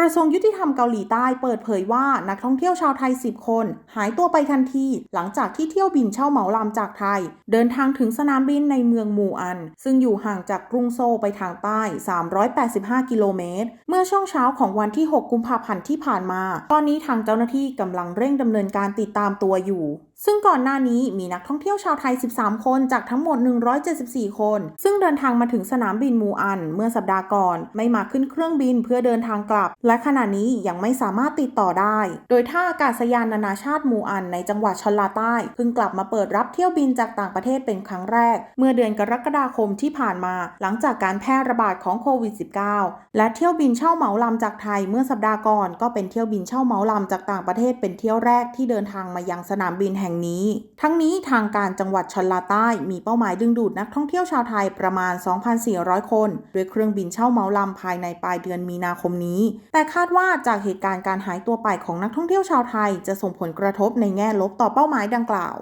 กระทรวงยุติธรรมเกาหลีใต้เปิดเผยว่านักท่องเที่ยวชาวไทย 10 คน หายตัวไปทันทีหลังจากที่เที่ยวบินเช่าเหมาลำจากไทย เดินทางถึงสนามบินในเมืองมูอัน ซึ่งอยู่ห่างจากกรุงโซลไปทางใต้ 385 กิโลเมตร เมื่อช่วงเช้าของวันที่ 6 กุมภาพันธ์ที่ผ่านมา ตอนนี้ทางเจ้าหน้าที่กำลังเร่งดำเนินการติดตามตัวอยู่ซึ่งก่อนหน้านี้มีนักท่องเที่ยวชาวไทย 13 คนจากทั้งหมด 174 คน ซึ่งเดินทางมาถึงสนามบินมูอัน เมื่อสัปดาห์ก่อน ไม่มาขึ้นเครื่องบินเพื่อเดินทางกลับและขณะนี้ยังไม่สามารถติดต่อได้ โดยท่าอากาศยานนานาชาติมูอันในจังหวัดชลาใต้เพิ่งกลับมาเปิดรับเที่ยวบินจากต่างประเทศเป็นครั้งแรก เมื่อเดือนกรกฎาคมที่ผ่านมา หลังจากการแพร่ระบาดของโควิด -19 และเที่ยวบินเช่าเหมาลำจากไทยเมื่อสัปดาห์ก่อนก็เป็นเที่ยวบินเช่าเหมาลำจากต่างประเทศเป็นเที่ยวแรกที่เดินทางมายังสนามบินแห่งนี้ ทั้งนี้ทางการจังหวัดชลาใต้มีเป้าหมายดึงดูดนักท่องเที่ยวชาวไทยประมาณ 2,400 คน ด้วยเครื่องบินเช่าเหมาลำภายในปลายเดือนมีนาคมนี้แต่คาดว่าจากเหตุการณ์การหายตัวไปของนักท่องเที่ยวชาวไทย จะส่งผลกระทบในแง่ลบต่อเป้าหมายดังกล่าว